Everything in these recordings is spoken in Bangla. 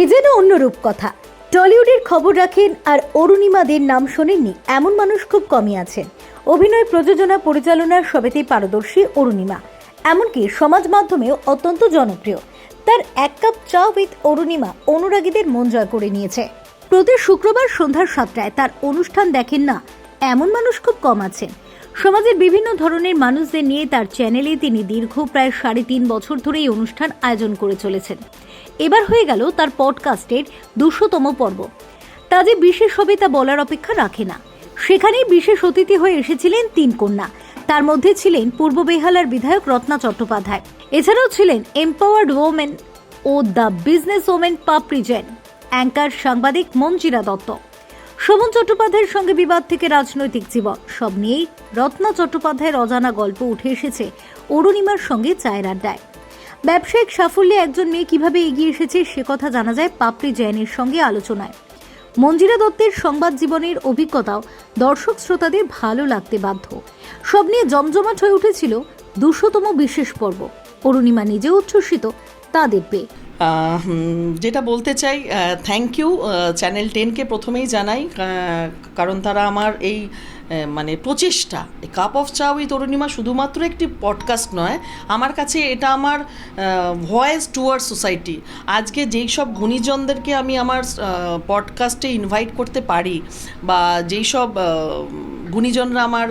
এ যেন অন্য রূপকথা। টলিউডের খবর রাখেন আর অরুণিমাদের নাম শোনেননি এমন মানুষ খুব কমই আছেন। অভিনয় প্রযোজনা পরিচালনার সবেতেই পারদর্শী অরুণিমা। এমনকি সমাজ মাধ্যমেও অত্যন্ত জনপ্রিয়। তার এক কাপ চা উইথ অরুণিমা অনুরাগীদের মন জয় করে নিয়েছে। প্রতি শুক্রবার সন্ধ্যা সাতটায় তার অনুষ্ঠান দেখেন না, এমন মানুষ খুব কম আছেন। সমাজের বিভিন্ন ধরনের মানুষদের নিয়ে তার চ্যানেলে তিনি দীর্ঘ প্রায় সাড়ে তিন বছর ধরে এই অনুষ্ঠান আয়োজন করে চলেছেন। এবার হয়ে গেল তার পডকাস্টের দুশোতম পর্ব। তা যে বিশেষ হবে তা বলার অপেক্ষা রাখে না। সেখানেই বিশেষ অতিথি হয়ে এসেছিলেন তিন কন্যা। তার মধ্যে ছিলেন পূর্ব বেহালার বিধায়ক রত্না চট্টোপাধ্যায়। এছাড়াও ছিলেন empowered women O the business women Papri Jain. Anchor সাংবাদিক মঞ্জিরা দত্ত। শোভন চট্টোপাধ্যায়ের সঙ্গে বিবাদ থেকে রাজনৈতিক জীবন। সব নিয়েই রত্না চট্টোপাধ্যায়ের অজানা গল্প উঠে এসেছে অরুণিমার সঙ্গে চায়ের আড্ডায়। ব্যবসায়িক সাফল্যে একজন মেয়ে কীভাবে এগিয়ে এসেছে সে কথা জানা যায় পাপড়ি জৈনের সঙ্গে আলোচনায়। মঞ্জিরা দত্তের সংবাদ জীবনের অভিজ্ঞতাও দর্শক শ্রোতাদের ভালো লাগতে বাধ্য। সব নিয়ে জমজমাট হয়ে উঠেছিল দুশোতম বিশেষ পর্ব। অরুণিমা নিজেও উচ্ছ্বসিত, তাদের পেয়ে। যেটা বলতে চাই থ্যাংক ইউ চ্যানেল টেনকে প্রথমেই জানাই কারণ তারা আমার এই মানে প্রচেষ্টা cup of cha with Arunima শুধুমাত্র একটি পডকাস্ট নয়, আমার কাছে এটা আমার ভয়েস টুয়ার্ড সোসাইটি আজকে যেই সব গুণীজনদেরকে আমি আমার পডকাস্টে ইনভাইট করতে পারি, বা যেই সব গুণীজনরা আমার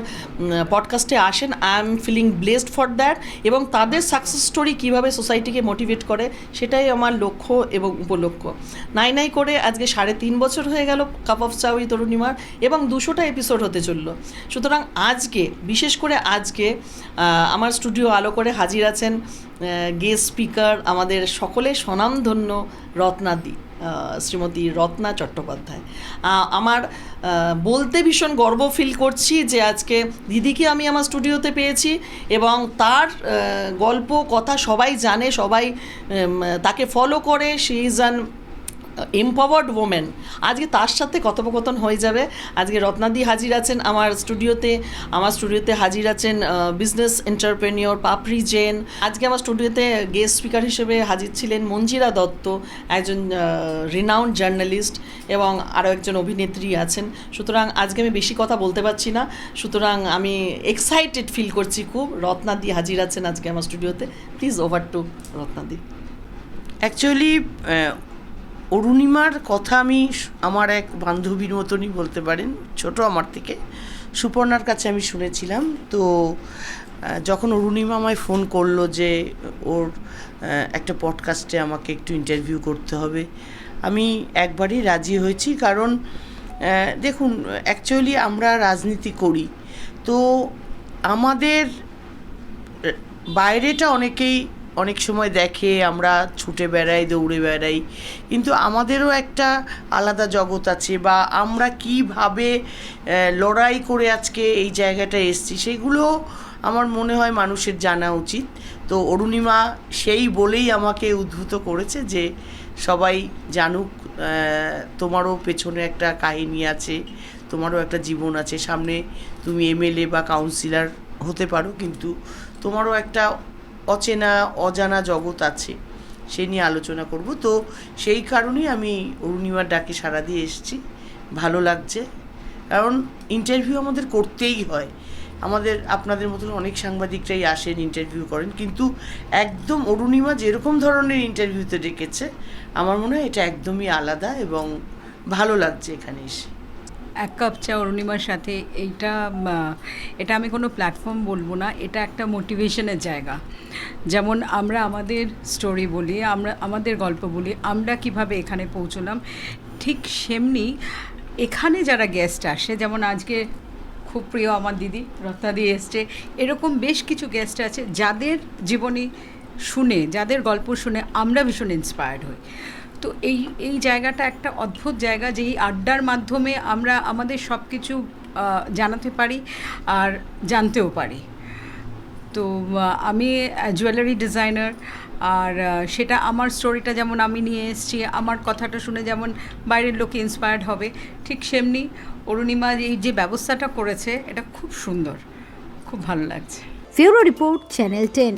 পডকাস্টে আসেন। I am feeling blessed for that এবং তাদের সাকসেস স্টোরি কীভাবে সোসাইটিকে মোটিভেট করে, সেটাই আমার লক্ষ্য এবং উপলক্ষ্য। নাই নাই করে আজকে সাড়ে তিন বছর হয়ে গেল কাপ অফ চা উইথ অরুণিমার এবং দুশোটা এপিসোড হতে চলল। সুতরাং আজকে, বিশেষ করে আজকে আমার স্টুডিও আলো করে হাজির আছেন গেস্ট স্পিকার আমাদের সকলে স্বনামধন্য রত্নাদি শ্রীমতী রত্না চট্টোপাধ্যায়। আমার বলতে ভীষণ গর্ব ফিল করছি যে আজকে দিদিকে আমি আমার স্টুডিওতে পেয়েছি এবং তার গল্প, কথা সবাই জানে, সবাই তাকে ফলো করে। She is an empowered women আজকে তার সাথে কথোপকথন হয়ে যাবে। আজকে রত্নাদি হাজির আছেন আমার স্টুডিওতে। আমার স্টুডিওতে হাজির আছেন বিজনেস এন্টারপ্রেনিওর পাপড়ি জেন। আজকে আমার স্টুডিওতে গেস্ট স্পিকার হিসেবে হাজির ছিলেন মঞ্জিরা দত্ত, একজন রিনাউন্ড জার্নালিস্ট এবং আরও একজন অভিনেত্রী আছেন। সুতরাং আজকে আমি বেশি কথা বলতে পারছি না। সুতরাং আমি এক্সাইটেড ফিল করছি খুব। রত্নাদি হাজির আছেন আজকে আমার স্টুডিওতে। প্লিজ ওভার টু রত্নাদি। অ্যাকচুয়ালি অরুণিমার কথা আমি আমার এক বান্ধবীর মতনই বলতে পারেন, ছোট আমার থেকে। সুপর্ণার কাছে আমি শুনেছিলাম। তো যখন অরুণিমা আমায় ফোন করল যে, ওর একটা পডকাস্টে আমাকে একটু ইন্টারভিউ করতে হবে, আমি একবারই রাজি হয়েছি। কারণ দেখুন অ্যাকচুয়ালি আমরা রাজনীতি করি। তো, আমাদের বাইরেটা অনেকেই অনেক সময় দেখে আমরা ছুটে বেড়াই, দৌড়ে বেড়াই। কিন্তু আমাদেরও একটা আলাদা জগৎ আছে বা আমরা কীভাবে লড়াই করে আজকে এই জায়গাটা এসছি সেগুলো আমার মনে হয় মানুষের জানা উচিত। তো অরুণিমা সেই বলেই আমাকে উদ্ভূত করেছে যে সবাই জানুক তোমারও পেছনে একটা কাহিনী আছে, তোমারও একটা জীবন আছে। সামনে তুমি এমএলএ বা কাউন্সিলর হতে পারো, কিন্তু তোমারও একটা অচেনা, অজানা জগৎ আছে সেই নিয়ে আলোচনা করব। তো সেই কারণেই আমি অরুণিমার ডাকে সাড়া দিয়ে এসেছি। ভালো লাগছে। কারণ ইন্টারভিউ আমাদের করতেই হয়। আমাদের, আপনাদের মতন অনেক সাংবাদিকরাই আসেন ইন্টারভিউ করেন, কিন্তু একদম অরুণিমা যেরকম ধরনের ইন্টারভিউতে ডেকেছে, আমার মনে হয় এটা একদমই আলাদা এবং ভালো লাগছে এখানে এসে। এক কাপ চা অরুণিমার সাথে, এইটা এটা আমি কোনো প্ল্যাটফর্ম বলব না, এটা একটা মোটিভেশনের জায়গা। যেমন আমরা আমাদের স্টোরি বলি, আমরা, আমাদের গল্প বলি, আমরা কীভাবে এখানে পৌঁছলাম, ঠিক সেমনি এখানে যারা গেস্ট আসে, যেমন আজকে খুব প্রিয় আমার দিদি রত্নাদি এসছে, এরকম বেশ কিছু গেস্ট আছে, যাদের জীবনী শুনে, যাদের গল্প শুনে আমরা ভীষণ ইন্সপায়ার্ড হই। তো এই এই জায়গাটা একটা অদ্ভুত জায়গা যেই আড্ডার মাধ্যমে আমরা আমাদের সব কিছু জানাতে পারি আর জানতেও পারি। তো আমি জুয়েলারি ডিজাইনার আর সেটা আমার স্টোরিটা যেমন আমি নিয়ে এসেছি, আমার কথাটা শুনে যেমন বাইরের লোকে ইন্সপায়ার্ড হবে, ঠিক সেমনি অরুণিমা এই যে ব্যবস্থাটা করেছে, এটা খুব সুন্দর, খুব ভালো লাগছে। Bureau report channel ten.